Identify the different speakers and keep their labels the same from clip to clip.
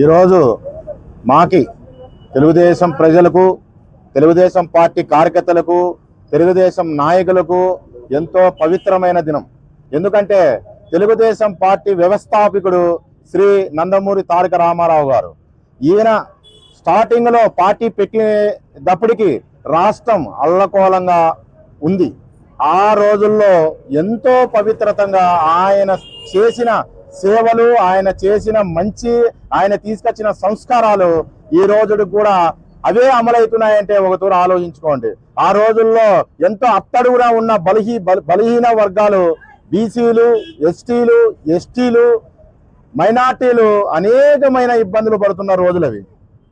Speaker 1: ఈరోజు మాకి తెలుగుదేశం ప్రజలకు తెలుగుదేశం పార్టీ కార్యకర్తలకు తెలుగుదేశం నాయకులకు ఎంతో పవిత్రమైన దినం. ఎందుకంటే తెలుగుదేశం పార్టీ వ్యవస్థాపకుడు శ్రీ నందమూరి తారక రామారావు గారు. ఈయన స్టార్టింగ్లో పార్టీ పెట్టినప్పటికీ రాష్ట్రం అల్లకోలంగా ఉంది. ఆ రోజుల్లో ఎంతో పవిత్రతంగా ఆయన చేసిన సేవలు ఆయన చేసిన మంచి ఆయన తీసుకొచ్చిన సంస్కారాలు ఈ రోజుడు కూడా అవే అమలవుతున్నాయంటే ఒకతూరు ఆలోచించుకోండి. ఆ రోజుల్లో ఎంతో అత్తడుగునా ఉన్న బలహీ బల- బలహీన వర్గాలు బీసీలు ఎస్టీలు ఎస్టీలు మైనార్టీలు అనేకమైన ఇబ్బందులు పడుతున్న రోజులు అవి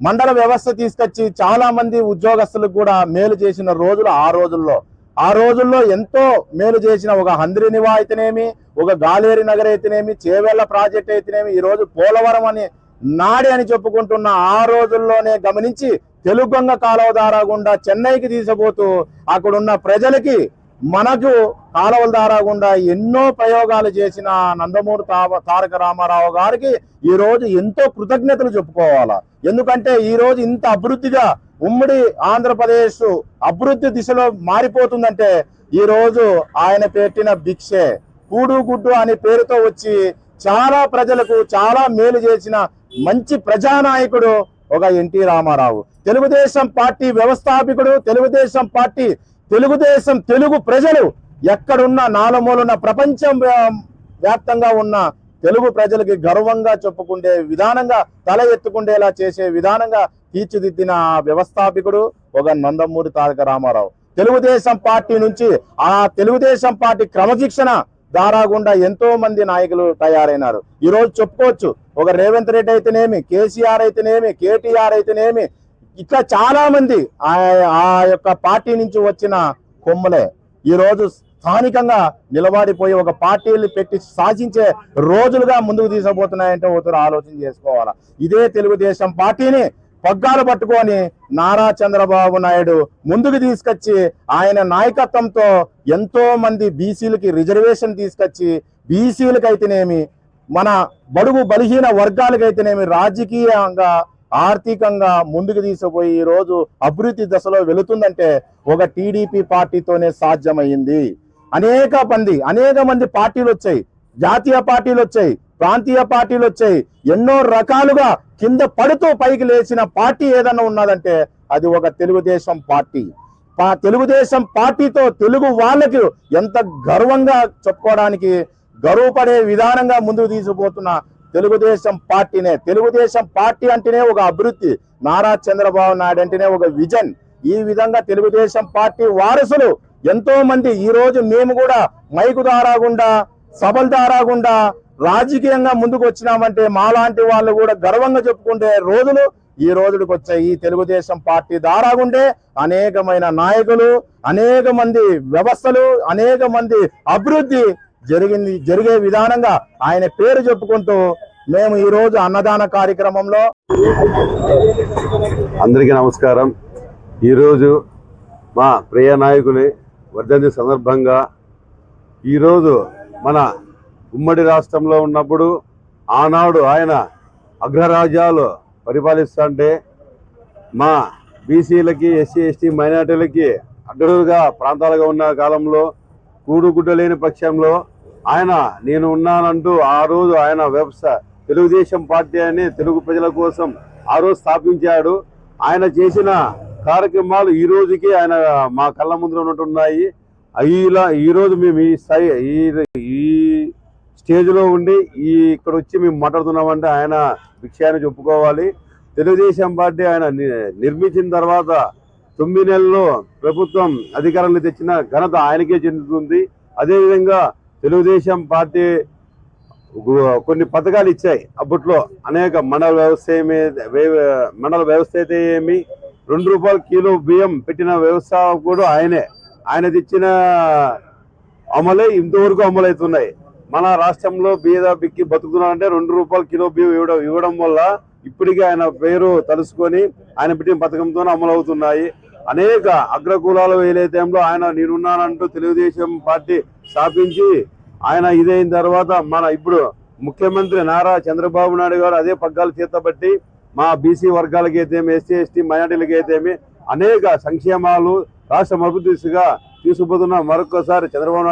Speaker 1: మండల వ్యవస్థ తీసుకొచ్చి చాలా మంది ఉద్యోగస్తులకు కూడా మేలు చేసిన రోజులు ఆ రోజుల్లో. ఆ రోజుల్లో ఎంతో మేలు చేసిన ఒక హంద్రి నివా అయితేనేమి ఒక గాలేరి నగర్ అయితేనేమి చేవెళ్ళ ప్రాజెక్ట్ అయితేనేమి ఈ రోజు పోలవరం అని నాడి అని చెప్పుకుంటున్న ఆ రోజుల్లోనే గమనించి తెలుగొంగ కాలువ ద్వారా గుండా చెన్నైకి తీసుకుపోతూ అక్కడున్న ప్రజలకి మనకు కాలువల ద్వారా గుండా ఎన్నో ప్రయోగాలు చేసిన నందమూరి తా- తారక రామారావు గారికి ఈరోజు ఎంతో కృతజ్ఞతలు చెప్పుకోవాలా. ఎందుకంటే ఈరోజు ఇంత అభివృద్ధిగా ఉమ్మడి ఆంధ్రప్రదేశ్ అభివృద్ధి దిశలో మారిపోతుందంటే ఈరోజు ఆయన పెట్టిన భిక్షే. కూడు గుడ్డు అనే పేరుతో వచ్చి చాలా ప్రజలకు చాలా మేలు చేసిన మంచి ప్రజానాయకుడు ఒక ఎన్టీ రామారావు. తెలుగుదేశం పార్టీ వ్యవస్థాపకుడు తెలుగుదేశం పార్టీ తెలుగుదేశం తెలుగు ప్రజలు ఎక్కడున్న నాలుమూలున్న ప్రపంచం వ్యా- వ్యాప్తంగా ఉన్న తెలుగు ప్రజలకి గర్వంగా చెప్పుకుండే విధానంగా తల ఎత్తుకుండేలా చేసే విధానంగా తీర్చిదిద్దిన ఆ వ్యవస్థాపకుడు ఒక నందమూరి తారక రామారావు. తెలుగుదేశం పార్టీ నుంచి ఆ తెలుగుదేశం పార్టీ క్రమశిక్షణ దారాగుండా ఎంతో మంది నాయకులు తయారైనారు. ఈ రోజు చెప్పుకోవచ్చు ఒక రేవంత్ రెడ్డి అయితేనేమి కేసీఆర్ అయితేనేమి కేటీఆర్ అయితేనేమి ఇట్లా చాలా మంది ఆ ఆ యొక్క పార్టీ నుంచి వచ్చిన కొమ్ములే. ఈ రోజు స్థానికంగా నిలబడిపోయి ఒక పార్టీలు పెట్టి సాధించే రోజులుగా ముందుకు తీసుకుపోతున్నాయంటే ఒకరు ఆలోచన చేసుకోవాలా. ఇదే తెలుగుదేశం పార్టీని పగ్గాలు పట్టుకొని నారా చంద్రబాబు నాయుడు ముందుకు తీసుకొచ్చి ఆయన నాయకత్వంతో ఎంతో మంది బీసీలకి రిజర్వేషన్ తీసుకొచ్చి బీసీలకైతేనేమి మన బడుగు బలహీన వర్గాలకైతేనేమి రాజకీయంగా ఆర్థికంగా ముందుకు తీసుకుపోయి ఈ రోజు అభివృద్ధి దశలో వెళుతుందంటే ఒక టీడీపీ పార్టీతోనే సాధ్యమైంది. అనేక మంది అనేక మంది పార్టీలు వచ్చాయి. జాతీయ పార్టీలు వచ్చాయి ప్రాంతీయ పార్టీలు వచ్చాయి. ఎన్నో రకాలుగా కింద పడుతూ పైకి లేచిన పార్టీ ఏదన్నా ఉన్నదంటే అది ఒక తెలుగుదేశం పార్టీ. పా తెలుగుదేశం పార్టీతో తెలుగు వాళ్ళకి ఎంత గర్వంగా చెప్పుకోవడానికి గర్వపడే విధానంగా ముందుకు తీసుకుపోతున్న తెలుగుదేశం పార్టీనే. తెలుగుదేశం పార్టీ అంటేనే ఒక అభివృద్ధి. నారా చంద్రబాబు నాయుడు అంటేనే ఒక విజన్. ఈ విధంగా తెలుగుదేశం పార్టీ వారసులు ఎంతో మంది ఈ రోజు మేము కూడా మైకు దారాగుండా సభల దారాగుండా రాజకీయంగా ముందుకు వచ్చినామంటే మాలాంటి వాళ్ళు కూడా గర్వంగా చెప్పుకుంటే రోజులు ఈ రోజుకి వచ్చాయి ఈ తెలుగుదేశం పార్టీ దారాగుండే అనేకమైన నాయకులు అనేక మంది వ్యవస్థలు అనేక మంది అభివృద్ధి జరిగింది జరిగే విధానంగా ఆయన పేరు చెప్పుకుంటూ మేము ఈ రోజు అన్నదాన కార్యక్రమంలో
Speaker 2: అందరికీ నమస్కారం. ఈరోజు మా ప్రియ నాయకుని వర్ధంతి సందర్భంగా ఈరోజు మన ఉమ్మడి రాష్ట్రంలో ఉన్నప్పుడు ఆనాడు ఆయన అగ్రరాజ్యాలు పరిపాలిస్తుంటే మా బీసీలకి ఎస్సీ ఎస్టీ మైనార్టీలకి అడ్డడుగా ప్రాంతాలుగా ఉన్న కాలంలో కూడుగుడ్డ లేని పక్షంలో ఆయన నేను ఉన్నానంటూ ఆ రోజు ఆయన వ్యవసాయ తెలుగుదేశం పార్టీ అని తెలుగు ప్రజల కోసం ఆ రోజు స్థాపించాడు. ఆయన చేసిన కార్యక్రమాలు ఈ రోజుకి ఆయన మా కళ్ళ ముందు ఉన్నట్టున్నాయి. ఇలా ఈ రోజు మేము ఈ స్థాయి ఈ ఈ స్టేజ్లో ఉండి ఈ ఇక్కడ వచ్చి మేము మాట్లాడుతున్నామంటే ఆయన విషయాన్ని చెప్పుకోవాలి. తెలుగుదేశం పార్టీ ఆయన ని- నిర్మించిన తర్వాత తొమ్మిది నెలల్లో ప్రభుత్వం అధికారంలో తెచ్చిన ఘనత ఆయనకే చెందుతుంది. అదేవిధంగా తెలుగుదేశం పార్టీ కొన్ని పథకాలు ఇచ్చాయి. అప్పట్లో అనేక మండల వ్యవస్థ మండల వ్యవస్థ అయితే ఏమి రెండు రూపాయల కిలో బియ్యం పెట్టిన వ్యవస్థ కూడా ఆయనే. ఆయన తెచ్చిన అమలే ఇంతవరకు అమలవుతున్నాయి. మన రాష్ట్రంలో బీద బిక్కి బతుకుతున్నారంటే రెండు రూపాయల కిలో బియ్యం ఇవ్వడం ఇవ్వడం వల్ల ఇప్పటికీ ఆయన పేరు తలుసుకొని ఆయన పెట్టిన పథకంతోనే అమలు అవుతున్నాయి అనేక అగ్రకులాలు టైంలో ఆయన నేనున్నానంటూ తెలుగుదేశం పార్టీ స్థాపించి ఆయన ఇదైన తర్వాత మన ఇప్పుడు ముఖ్యమంత్రి నారా చంద్రబాబు నాయుడు గారు అదే పగ్గాలు చేతబట్టి మా బీసీ వర్గాలకి అయితేమి ఎస్సీ ఎస్టీ మైనార్టీలకి అయితేమి అనేక సంక్షేమాలు రాష్ట్రం అభివృద్ధి దిశగా తీసుకుపోతున్న. మరొకసారి చంద్రబాబు